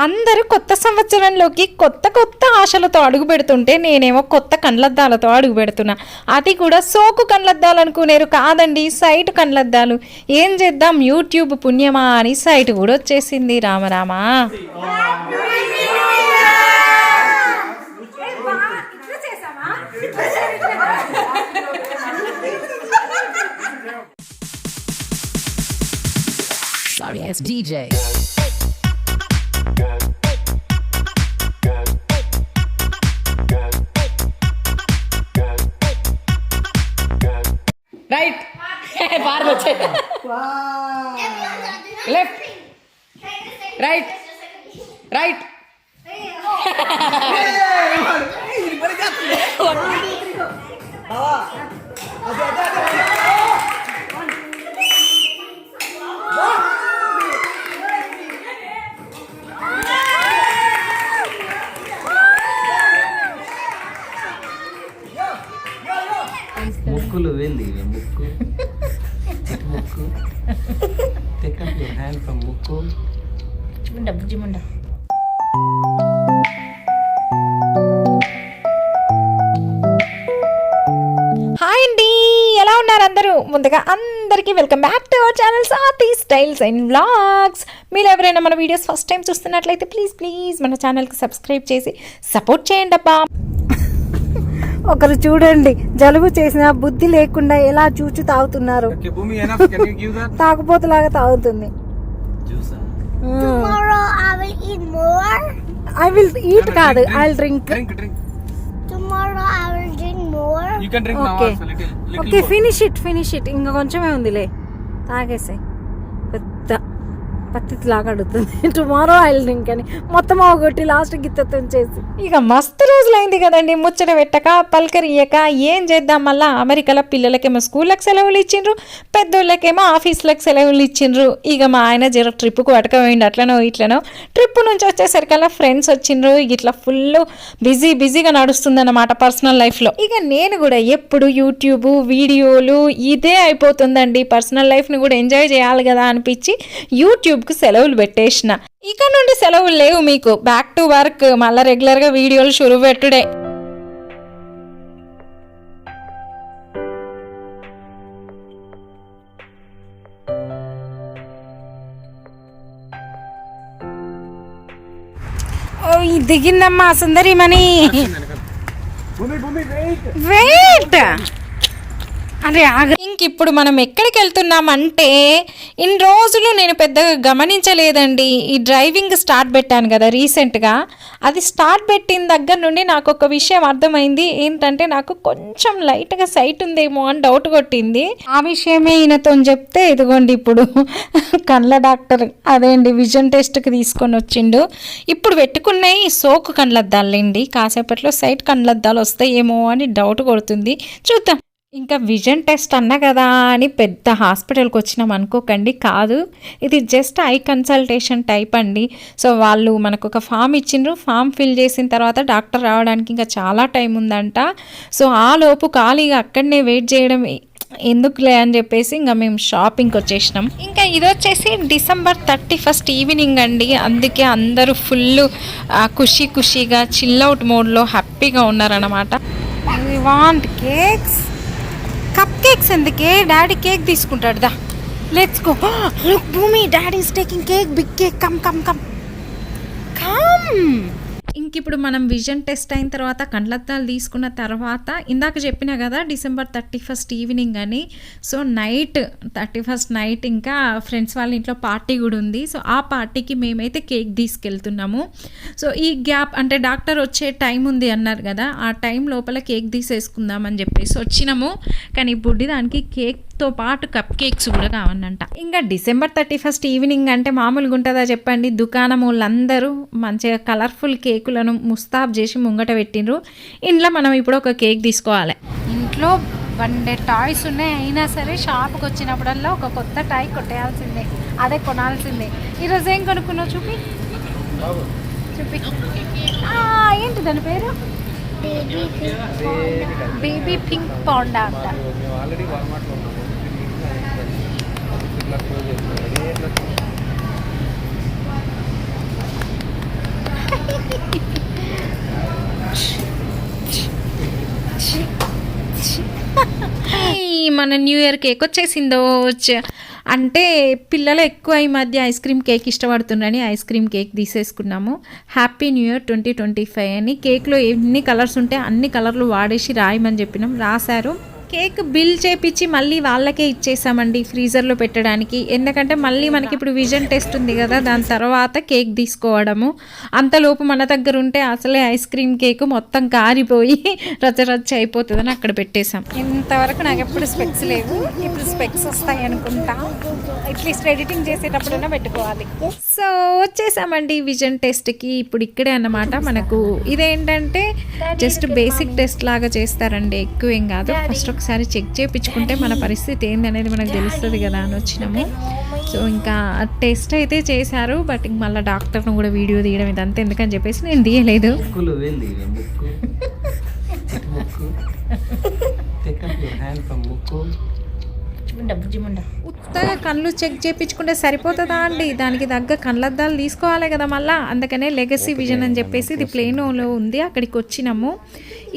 అందరూ కొత్త సంవత్సరంలోకి కొత్త కొత్త ఆశలతో అడుగు పెడుతుంటే నేనేమో కొత్త కండ్లద్దాలతో అడుగు పెడుతున్నా అది కూడా సోకు కండ్లద్దాలు అనుకునేరు కాదండి సైట్ కండ్లద్దాలు ఏం చేద్దాం యూట్యూబ్ పుణ్యమా అని సైట్ కూడా వచ్చేసింది రామరామా Sorry ass DJ. राइट बाहर बचे लेफ़्ट राइट राइट ముక్కు. ఇటు ముక్కు. Take up your hand from ముక్కు. బుజ్జిముండ బుజ్జిముండ హాయ్ అండి ఎలా ఉన్నారు అందరూ? ముందుగా అందరికీ welcome back to our channel Sathi styles and vlogs మీరు ఎవరైనా మన వీడియోస్ ఫస్ట్ టైం చూస్తున్నట్లయితే ప్లీజ్ ప్లీజ్ మన ఛానల్కి సబ్స్క్రైబ్ చేసి సపోర్ట్ చేయండి అబ్బా ఒకరు చూడండి జలుబు చేసిన బుద్ధి లేకుండా ఎలా చూచు తాగుతున్నారు? Okay Bhumi enough can you give that తాగుపోతులాగా తాగుతుంది. ఐ విల్ ఈట్ కాదు I will drink okay finish it finish it ఇంకా కొంచెమే ఉందిలే. తాగేసే పెద్ద. పత్తి లాగా అడుగుతుంది. టుమారో ఐల్ విల్ డ్రింక్ అని. మొత్తం ఒకటి లాస్ట్ గిత్తతో చేసి. ఇక మస్తు రోజులైంది కదండి. ముచ్చట పెట్టక పలకరియక ఏం చేద్దాం మళ్ళా? అమెరికాలో పిల్లలకేమో స్కూళ్ళకి సెలవులు ఇచ్చిండ్రు పెద్దోళ్ళకేమో ఆఫీసులకు సెలవులు ఇచ్చిండ్రు. ఇక మా ఆయన జర ట్రిప్కు పట్టుకపోయిండు అట్లనో ఇట్లనో. ట్రిప్ నుంచి వచ్చేసరికల్లా ఫ్రెండ్స్ వచ్చిండ్రు. ఇట్లా ఫుల్ బిజీ బిజీగా నడుస్తుందన్నమాట పర్సనల్ లైఫ్లో ఇక నేను కూడా ఎప్పుడు యూట్యూబ్ వీడియోలు ఇదే అయిపోతుందండి. పర్సనల్ లైఫ్ని కూడా ఎంజాయ్ చేయాలి కదా అనిపించి యూట్యూబ్ యూట్యూబ్కి సెలవులు పెట్టేసిన. ఇక నుండి సెలవులు లేవు మీకు. బ్యాక్ టు వర్క్ మళ్ళీ రెగ్యులర్గా వీడియోలు షురు పెట్టుడే. దిగిందమ్మా సుందరి మణి భూమి భూమి వెయిట్ వెయిట్ అరే ఆగ. ఇంక ఇప్పుడు మనం ఎక్కడికి వెళ్తున్నామంటే ఇన్ని రోజులు నేను పెద్దగా గమనించలేదండి. ఈ డ్రైవింగ్ స్టార్ట్ పెట్టాను కదా రీసెంట్గా. అది స్టార్ట్ పెట్టిన దగ్గర నుండి నాకు ఒక విషయం అర్థమైంది. ఏంటంటే నాకు కొంచెం లైట్గా సైట్ ఉందేమో అని డౌట్ కొట్టింది. ఆ విషయమే ఈయనతో చెప్తే ఇదిగోండి ఇప్పుడు కళ్ళ డాక్టర్ అదే అండి విజన్ టెస్ట్కి తీసుకొని వచ్చిండు. ఇప్పుడు పెట్టుకున్నాయి సోకు కండ్లద్దాలండి కాసేపట్లో సైట్ కండ్లద్దాలు వస్తాయేమో అని డౌట్ కొడుతుంది. చూద్దాం. ఇంకా విజన్ టెస్ట్ అన్నా కదా అని పెద్ద హాస్పిటల్కి వచ్చినాం అనుకోకండి. కాదు ఇది జస్ట్ ఐ కన్సల్టేషన్ టైప్ అండి. సో వాళ్ళు మనకు ఒక ఫామ్ ఇచ్చిండ్రు. ఫామ్ ఫిల్ చేసిన తర్వాత డాక్టర్ రావడానికి ఇంకా చాలా టైం ఉందంట. సో ఆ లోపు ఖాళీగా అక్కడనే వెయిట్ చేయడం ఎందుకులే అని చెప్పేసి ఇంకా మేము షాపింగ్కి వచ్చేసినాం. ఇంకా ఇది వచ్చేసి డిసెంబర్ థర్టీ ఫస్ట్ ఈవినింగ్ అండి. అందుకే అందరూ ఫుల్ ఖుషీ ఖుషీగా చిల్ అవుట్ మోడ్లో హ్యాపీగా ఉన్నారనమాట వాంట్ కేక్స్ కప్ కేక్స్ ఎందుకే? డాడీ కేక్ తీసుకుంటాడు దా. Let's go look Bhumi daddy is taking cake big cake come come come come ఇంక ఇప్పుడు మనం విజన్ టెస్ట్ అయిన తర్వాత కండ్లద్దాలు తీసుకున్న తర్వాత ఇందాక చెప్పిన కదా డిసెంబర్ థర్టీ ఫస్ట్ ఈవినింగ్ అని. So night thirty first night ఇంకా ఫ్రెండ్స్ వాళ్ళ ఇంట్లో పార్టీ కూడా ఉంది. సో ఆ పార్టీకి మేమైతే కేక్ తీసుకెళ్తున్నాము. సో ఈ గ్యాప్ అంటే డాక్టర్ వచ్చే టైం ఉంది అన్నారు కదా ఆ టైం లోపల కేక్ తీసేసుకుందామని చెప్పేసి వచ్చినాము. కానీ బుడ్డి దానికి కేక్ కేక్తో పాటు కప్ కేక్స్ కూడా కావాలంట ఇంకా డిసెంబర్ థర్టీ ఫస్ట్ ఈవినింగ్ అంటే మామూలుగా ఉంటుందా చెప్పండి. దుకాణం వాళ్ళందరూ మంచిగా కలర్ఫుల్ కేకులను ముస్తాబ్ చేసి ముంగట పెట్టిండ్రు. ఇంట్లో మనం ఇప్పుడు ఒక కేక్ తీసుకోవాలి. ఇంట్లో వండే టాయ్స్ ఉన్నాయి. అయినా సరే షాప్కి వచ్చినప్పుడల్లా ఒక కొత్త టాయ్ కొట్టేయాల్సిందే. అదే కొనాల్సిందే. ఈరోజు ఏం కొనుక్కున్నావు చూపి? చూపి. ఆ, ఏంటి దాని పేరు? Baby pink panda. అంట మేము ఆల్రెడీ వాల్మార్ట్లో ఉన్నాము ఇట్లా క్లోజ్ చేస్తున్నాం ఇట్లా ఈ మన న్యూ ఇయర్ కేక్ వచ్చేసిందో అంటే పిల్లలు ఎక్కువ ఈ మధ్య ఐస్ క్రీమ్ కేక్ ఇష్టపడుతున్నారని ice cream cake తీసేసుకున్నాము. Happy new year twenty twenty five అని. కేక్లో ఎన్ని కలర్స్ ఉంటే అన్ని కలర్లు వాడేసి రాయమని చెప్పినాం. రాశారు. కేక్ బిల్ చేపించి మళ్ళీ వాళ్ళకే ఇచ్చేసామండి ఫ్రీజర్లో పెట్టడానికి. ఎందుకంటే మళ్ళీ మనకి ఇప్పుడు విజన్ టెస్ట్ ఉంది కదా దాని తర్వాత కేక్ తీసుకోవడము. అంతలోపు మన దగ్గర ఉంటే అసలే ఐస్ క్రీమ్ కేక్ మొత్తం కారిపోయి రచ్చ రచ్చ అయిపోతుందని అక్కడ పెట్టేశాం. ఇంతవరకు నాకు ఎప్పుడు స్పెక్స్ లేవు. ఇప్పుడు స్పెక్స్ వస్తాయి అనుకుంటా. అట్లీస్ట్ ఎడిటింగ్ చేసేటప్పుడైనా పెట్టుకోవాలి. సో వచ్చేసామండి విజన్ టెస్ట్కి. ఇప్పుడు ఇక్కడే అన్నమాట మనకు. ఇదేంటంటే జస్ట్ బేసిక్ టెస్ట్ లాగా చేస్తారండి ఎక్కువ ఏం కాదు ఫస్ట్ ఒకసారి చెక్ చేయించుకుంటే మన పరిస్థితి ఏందనేది మనకు తెలుస్తుంది కదా అని వచ్చినాము. సో ఇంకా టెస్ట్ అయితే చేశారు బట్ ఇంక మళ్ళీ డాక్టర్ను కూడా వీడియో తీయడం ఇదంతా ఎందుకని చెప్పేసి నేను తీయలేదు. ముక్కులు వెళ్ళి ఉత్తగా కళ్ళు చెక్ చేయించుకుంటే సరిపోతుందా అండి? దానికి తగ్గ కళ్ళద్దాలు తీసుకోవాలి కదా మళ్ళా. అందుకనే లెగసీ విజన్ అని చెప్పేసి ఇది ప్లేనోలో ఉంది. అక్కడికి వచ్చినాము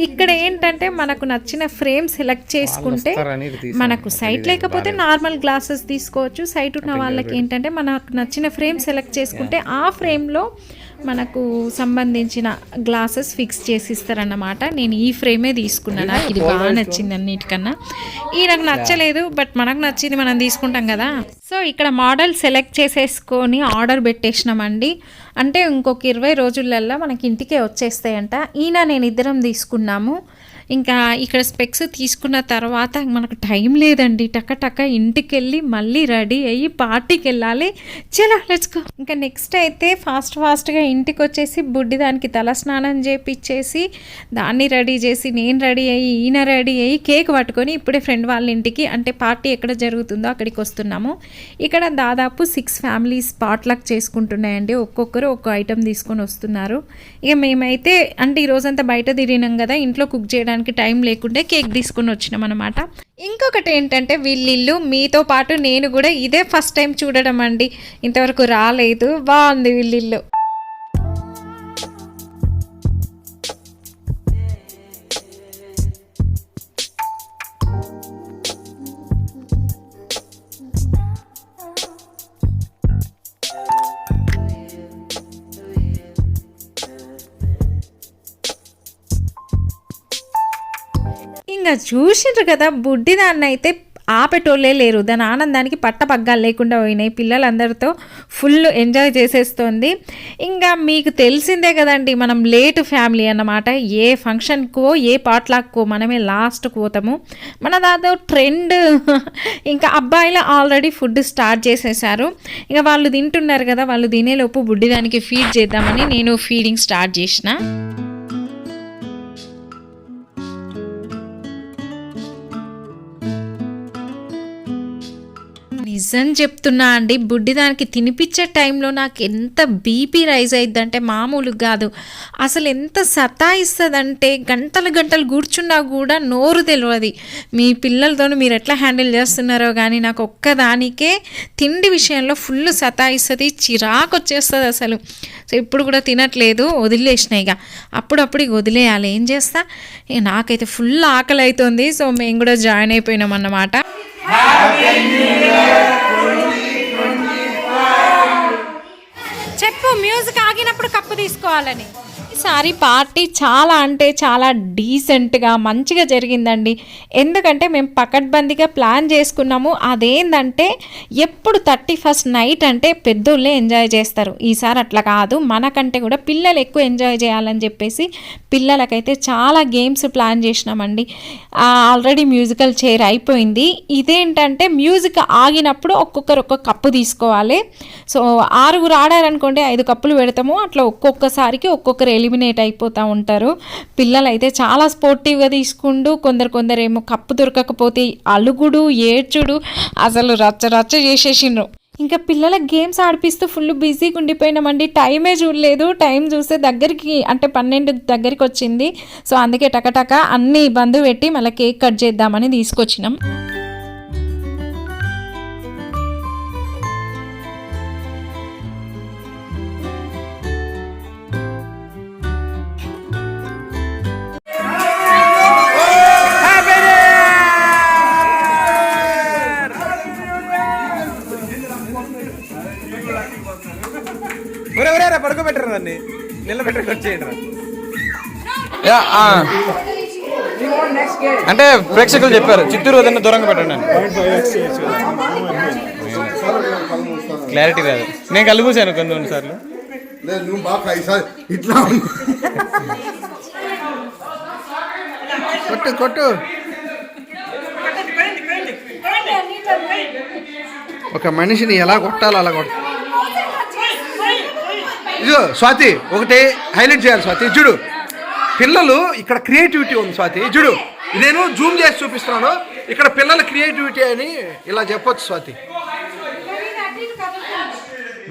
ఇక్కడ ఏంటంటే మనకు నచ్చిన ఫ్రేమ్ సెలెక్ట్ చేసుకుంటే. మనకు సైట్ లేకపోతే నార్మల్ గ్లాసెస్ తీసుకోవచ్చు. సైట్ ఉన్న వాళ్ళకి ఏంటంటే మనకు నచ్చిన ఫ్రేమ్ సెలెక్ట్ చేసుకుంటే ఆ ఫ్రేమ్లో మనకు సంబంధించిన గ్లాసెస్ ఫిక్స్ చేసి ఇస్తారన్నమాట నేను ఈ ఫ్రేమే తీసుకున్నాను? ఇది బాగా నచ్చింది అన్నిటికన్నా. ఈ నాకు నచ్చలేదు బట్ మనకు నచ్చింది మనం తీసుకుంటాం కదా. సో ఇక్కడ మోడల్ సెలెక్ట్ చేసేసుకొని ఆర్డర్ పెట్టేసినామండి. అంటే ఇంకొక ఇరవై రోజులల్లో మనకి ఇంటికే వచ్చేస్తాయంట. ఈయన నేను ఇద్దరం తీసుకున్నాము. ఇంకా ఇక్కడ స్పెక్స్ తీసుకున్న తర్వాత మనకు టైం లేదండి. టక టక ఇంటికి వెళ్ళి మళ్ళీ రెడీ అయ్యి పార్టీకి వెళ్ళాలి. చలో లెట్స్ గో ఇంకా నెక్స్ట్ అయితే ఫాస్ట్ ఫాస్ట్గా ఇంటికి వచ్చేసి బుడ్డి దానికి తల స్నానం చేపిచ్చేసి దాన్ని రెడీ చేసి నేను రెడీ అయ్యి ఈయన రెడీ అయ్యి కేక్ పట్టుకొని ఇప్పుడే ఫ్రెండ్ వాళ్ళ ఇంటికి అంటే పార్టీ ఎక్కడ జరుగుతుందో అక్కడికి వస్తున్నాము. ఇక్కడ దాదాపు సిక్స్ ఫ్యామిలీస్ పాట్లక్ చేసుకుంటున్నాయండి. ఒక్కొక్కరు ఒక్కో ఐటెం తీసుకొని వస్తున్నారు. ఇక మేమైతే అంటే ఈ రోజంతా బయట తిరిగినాం కదా ఇంట్లో కుక్ చేయడానికి టైం లేకుంటే కేక్ తీసుకొని వచ్చినాం అనమాట ఇంకొకటి ఏంటంటే వీళ్ళిల్లు మీతో పాటు నేను కూడా ఇదే ఫస్ట్ టైం చూడడం అండి. ఇంతవరకు రాలేదు. బాగుంది వీళ్ళిల్లు. ఇంకా చూసిండ్రు కదా బుడ్డి దాన్ని అయితే ఆపేటోళ్ళే లేరు. దాని ఆనందానికి పట్టపగ్గాలు లేకుండా పోయినాయి. పిల్లలందరితో ఫుల్ ఎంజాయ్ చేసేస్తోంది. ఇంకా మీకు తెలిసిందే కదండి మనం లేట్ ఫ్యామిలీ అన్నమాట. ఏ ఫంక్షన్కో ఏ పాటలాక్కో మనమే లాస్ట్కి పోతాము. మన దాదాపు ట్రెండ్. ఇంకా అబ్బాయిలు ఆల్రెడీ ఫుడ్ స్టార్ట్ చేసేసారు. ఇంకా వాళ్ళు తింటున్నారు కదా వాళ్ళు తినేలోపు బుడ్డిదానికి ఫీడ్ చేద్దామని నేను ఫీడింగ్ స్టార్ట్ చేసిన. నిజం చెప్తున్నా అండి. బుడ్డి దానికి తినిపించే టైంలో నాకు ఎంత బీపీ రైజ్ అయిద్దంటే మామూలు కాదు. అసలు ఎంత సతాయిస్తుందంటే గంటలు గంటలు కూర్చున్నా కూడా నోరు తెలియదు మీ పిల్లలతో మీరు ఎట్లా హ్యాండిల్ చేస్తున్నారో కానీ నాకు ఒక్కదానికే తిండి విషయంలో ఫుల్ సతాయిస్తుంది చిరాకు వచ్చేస్తుంది అసలు. సో ఇప్పుడు కూడా తినట్లేదు వదిలేసిన ఇక. అప్పుడప్పుడు ఇక వదిలేయాలి. ఏం చేస్తా? నాకైతే ఫుల్ ఆకలి అవుతుంది సో మేము కూడా జాయిన్ అయిపోయినాం అన్నమాట. చెప్పు మ్యూజిక్ ఆగినప్పుడు కప్పు తీసుకోవాలని. ఈసారి పార్టీ చాలా అంటే చాలా డీసెంట్గా మంచిగా జరిగిందండి. ఎందుకంటే మేము పకడ్బందీగా ప్లాన్ చేసుకున్నాము. అదేంటంటే ఎప్పుడు థర్టీ ఫస్ట్ నైట్ అంటే పెద్దోళ్ళే ఎంజాయ్ చేస్తారు. ఈసారి అట్లా కాదు. మనకంటే కూడా పిల్లలు ఎక్కువ ఎంజాయ్ చేయాలని చెప్పేసి పిల్లలకైతే చాలా గేమ్స్ ప్లాన్ చేసినామండి. ఆల్రెడీ మ్యూజికల్ చైర్ అయిపోయింది. ఇదేంటంటే మ్యూజిక్ ఆగినప్పుడు ఒక్కొక్కరు ఒక్కొక్క కప్పు తీసుకోవాలి. సో ఆరుగురు ఆడారనుకోండి ఐదు కప్పులు పెడతాము. అట్లా ఒక్కొక్కసారికి ఒక్కొక్కరు ఎలిమినేట్ అయిపోతూ ఉంటారు. పిల్లలు అయితే చాలా స్పోర్టివ్గా తీసుకుంటూ కొందరు కొందరు ఏమో కప్పు దొరకకపోతే అలుగుడు ఏడ్చుడు అసలు రచ్చ రచ్చ చేసేసిండ్రు. ఇంకా పిల్లల గేమ్స్ ఆడిపిస్తూ ఫుల్ బిజీగా ఉండిపోయినామండి. టైమే చూడలేదు. టైం చూస్తే దగ్గరికి అంటే పన్నెండు దగ్గరికి వచ్చింది సో అందుకే టకటక అన్ని బంధు పెట్టి మళ్ళీ కేక్ కట్ చేద్దామని తీసుకొచ్చినాం. అంటే ప్రేక్షకులు చెప్పారు చిత్తూరు వదిన దూరంగా పెట్టండి అని. క్లారిటీ రాదు. నేను కళ్ళు పూసాను కొన్ని కొన్ని సార్లు. ఇట్లా కొట్టు కొట్టు. ఒక మనిషిని ఎలా కొట్టాలో అలా కొట్ట. ఇదో స్వాతి ఒకటి హైలైట్ చేయాలి స్వాతి. చూడు పిల్లలు ఇక్కడ క్రియేటివిటీ ఉంది స్వాతి. చూడు నేను జూమ్ చేసి చూపిస్తున్నాను. ఇక్కడ పిల్లల క్రియేటివిటీ అని ఇలా చెప్పొచ్చు Swathi.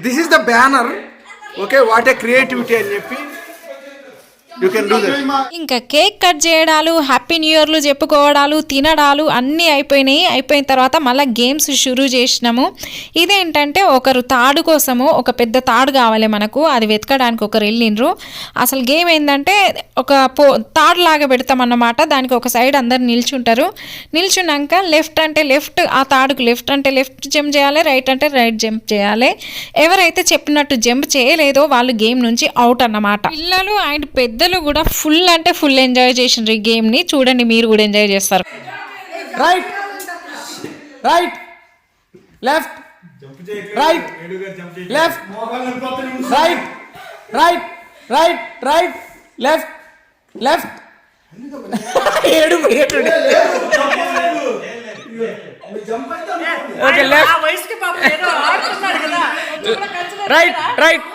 This is the banner okay what a creativity అని చెప్పి యూ కెన్ డూ ఇంకా కేక్ కట్ చేయడాలు హ్యాపీ న్యూ ఇయర్లు చెప్పుకోవడాలు తినడాలు అన్నీ అయిపోయినాయి. అయిపోయిన తర్వాత మళ్ళీ గేమ్స్ షురూ చేసినాము. ఇదేంటంటే ఒకరు తాడు కోసము ఒక పెద్ద తాడు కావాలి మనకు. అది వెతకడానికి ఒకరు వెళ్ళిండ్రు. అసలు గేమ్ ఏంటంటే ఒక పో తాడు లాగా పెడతామన్నమాట. దానికి ఒక సైడ్ అందరు నిల్చుంటారు. నిల్చున్నాక లెఫ్ట్ అంటే లెఫ్ట్ ఆ తాడుకు లెఫ్ట్ అంటే లెఫ్ట్ జంప్ చేయాలి రైట్ అంటే రైట్ జంప్ చేయాలి. ఎవరైతే చెప్పినట్టు జంప్ చేయలేదో వాళ్ళు గేమ్ నుంచి అవుట్ అన్నమాట. పిల్లలు అండ్ పెద్ద పెద్దలు కూడా ఫుల్ అంటే ఫుల్ ఎంజాయ్ చేసిండ్రు ఈ గేమ్ని. చూడండి మీరు కూడా ఎంజాయ్ చేస్తారు. Right right left right left right right right right left left ఏడు ఏడు okay left right right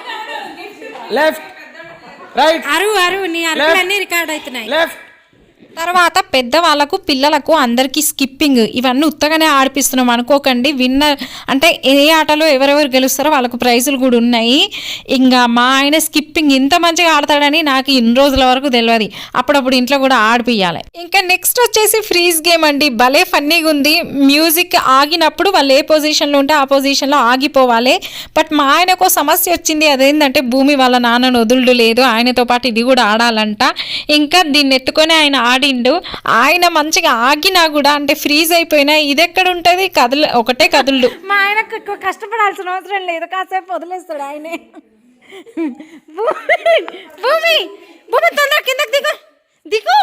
left right అరువు అరువు. నీ అరుపులన్నీ రికార్డ్ అవుతున్నాయి. లెఫ్ట్ తర్వాత పెద్దవాళ్ళకు పిల్లలకు అందరికీ స్కిప్పింగ్ ఇవన్నీ ఉత్తగానే ఆడిపిస్తున్నాం అనుకోకండి. విన్నర్ అంటే ఏ ఆటలో ఎవరెవరు గెలుస్తారో వాళ్ళకు ప్రైజులు కూడా ఉన్నాయి. ఇంకా మా ఆయన స్కిప్పింగ్ ఇంత మంచిగా ఆడతాడని నాకు ఇన్ని రోజుల వరకు తెలియదు అప్పుడప్పుడు ఇంట్లో కూడా ఆడిపియాలి ఇంకా నెక్స్ట్ వచ్చేసి ఫ్రీజ్ గేమ్ అండి. భలే ఫన్నీగా ఉంది. మ్యూజిక్ ఆగినప్పుడు వాళ్ళు ఏ పొజిషన్లో ఉంటే ఆ పొజిషన్లో ఆగిపోవాలి. బట్ మా ఆయనకు సమస్య వచ్చింది. అదేంటంటే భూమి వాళ్ళ నాన్నను వదులుడు లేదు. ఆయనతో పాటు ఇది కూడా ఆడాలంట. ఇంకా దీన్ని ఎత్తుకొని ఆయన ఆడిండు ఆయన మంచిగా ఆగినా కూడా అంటే ఫ్రీజ్ అయిపోయినా ఇది ఎక్కడ ఉంటుంది కదులు ఒకటే కదులు మా ఆయనకు ఎక్కువ కష్టపడాల్సిన అవసరం లేదు. కాసేపు వదిలేస్తాడు ఆయనే. భూమి భూమి తొందర కిందకి దిగు. దిగు.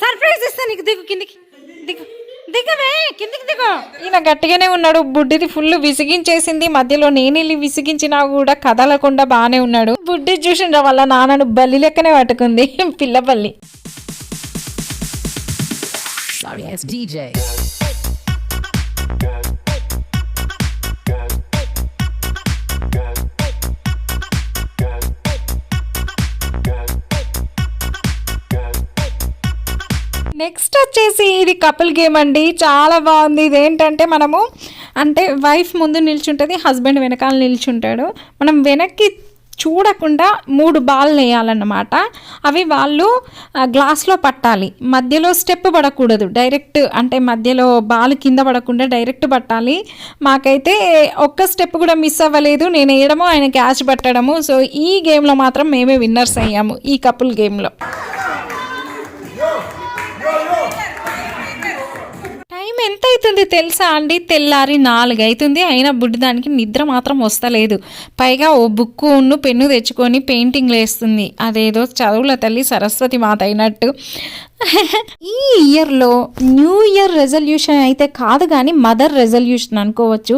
సర్ప్రైజ్ ఇస్తా నీకు. దిగు కిందికి. దిగు. దిగవే కిందికి దిగు. ఈయన గట్టిగానే ఉన్నాడు. బుడ్డిది ఫుల్ విసిగించేసింది. మధ్యలో నేను వెళ్ళి విసిగించినా కూడా కదలకుండా బాగానే ఉన్నాడు. బుడ్డి చూసిండ్రా వాళ్ళ నాన్నను బల్లి లెక్కనే పట్టుకుంది. పిల్ల బల్లి Sorry, it's DJ. నెక్స్ట్ వచ్చేసి ఇది కపుల్ గేమ్ అండి. చాలా బాగుంది. ఇది ఏంటంటే మనము అంటే వైఫ్ ముందు నిల్చుంటుంది హస్బెండ్ వెనకాల నిల్చుంటాడు. మనం వెనక్కి చూడకుండా మూడు బాల్ వేయాలన్నమాట అవి వాళ్ళు గ్లాస్లో పట్టాలి. మధ్యలో స్టెప్ పడకూడదు. డైరెక్ట్ అంటే మధ్యలో బాల్ కింద పడకుండా డైరెక్ట్ పట్టాలి. మాకైతే ఒక్క స్టెప్ కూడా మిస్ అవ్వలేదు. నేను వేయడము ఆయన క్యాచ్ పట్టడము. సో ఈ గేమ్లో మాత్రం మేమే విన్నర్స్ అయ్యాము ఈ కపుల్ గేమ్లో. ఎంత అవుతుంది తెలుసా అండి? తెల్లారి నాలుగు అవుతుంది అయినా బుడ్డి దానికి నిద్ర మాత్రం వస్తలేదు. పైగా ఓ బుక్ ఉన్ను పెన్ను తెచ్చుకొని పెయింటింగ్ వేస్తుంది అదేదో చదువుల తల్లి సరస్వతి మాత అయినట్టు. ఈ ఇయర్లో న్యూ ఇయర్ రెజల్యూషన్ అయితే కాదు కానీ మదర్ రెజల్యూషన్ అనుకోవచ్చు.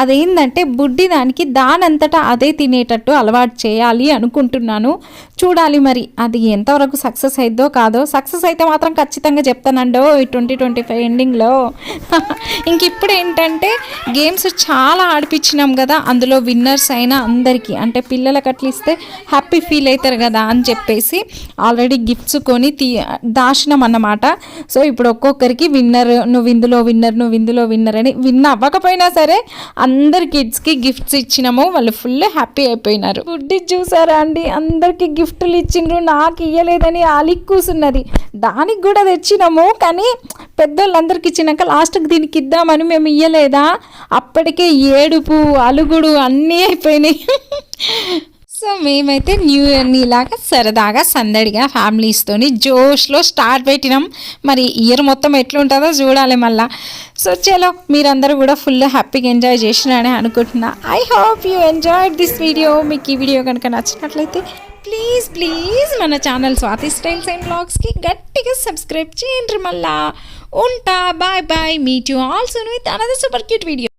అదేంటంటే బుడ్డి దానికి దానంతటా అదే తినేటట్టు అలవాటు చేయాలి అనుకుంటున్నాను. చూడాలి మరి అది ఎంతవరకు సక్సెస్ అయిద్దో కాదో. సక్సెస్ అయితే మాత్రం ఖచ్చితంగా చెప్తానండో ఈ ట్వంటీ ట్వంటీ ఫైవ్ ఎండింగ్లో. ఇంక ఇప్పుడు ఏంటంటే గేమ్స్ చాలా ఆడిపించినాం కదా అందులో విన్నర్స్ అయినా అందరికీ. అంటే పిల్లల అట్లా ఇస్తే హ్యాపీ ఫీల్ అవుతారు కదా అని చెప్పేసి ఆల్రెడీ గిఫ్ట్స్ కొని తీ దాచినాం అన్నమాట సో ఇప్పుడు ఒక్కొక్కరికి విన్నర్ నువ్వు ఇందులో విన్నర్ నువ్వు ఇందులో విన్నర్ అని విన్ అవ్వకపోయినా సరే అందరి కిడ్స్కి గిఫ్ట్స్ ఇచ్చినాము. వాళ్ళు ఫుల్ హ్యాపీ అయిపోయినారు. ఫుడ్ చూసారా అండి? అందరికి గిఫ్ట్లు ఇచ్చిండ్రు. నాకు ఇయ్యలేదని అలిక్ కూసున్నది. దానికి కూడా తెచ్చినాము. కానీ పెద్దోళ్ళందరికి ఇచ్చినాక లాస్ట్కి దీనికి ఇద్దామని మేము ఇయ్యలేదా? అప్పటికే ఏడుపు అలుగుడు అన్నీ అయిపోయినాయి. సో మేమైతే న్యూ ఇయర్ని ఇలాగా సరదాగా సందడిగా ఫ్యామిలీస్తోని జోష్లో స్టార్ట్ పెట్టినాం. మరి ఇయర్ మొత్తం ఎట్లుంటుందో చూడాలి మళ్ళా. సో చలో మీరందరూ కూడా ఫుల్ హ్యాపీగా ఎంజాయ్ చేసినారని అనుకుంటున్నా. I hope you enjoy this video మీకు ఈ వీడియో కనుక నచ్చినట్లయితే ప్లీజ్ ప్లీజ్ మన ఛానల్ స్వాతి స్టైల్స్ అండ్ బ్లాగ్స్కి గట్టిగా సబ్స్క్రైబ్ చేయండి మళ్ళా. ఉంటా bye bye meet you also with another super cute video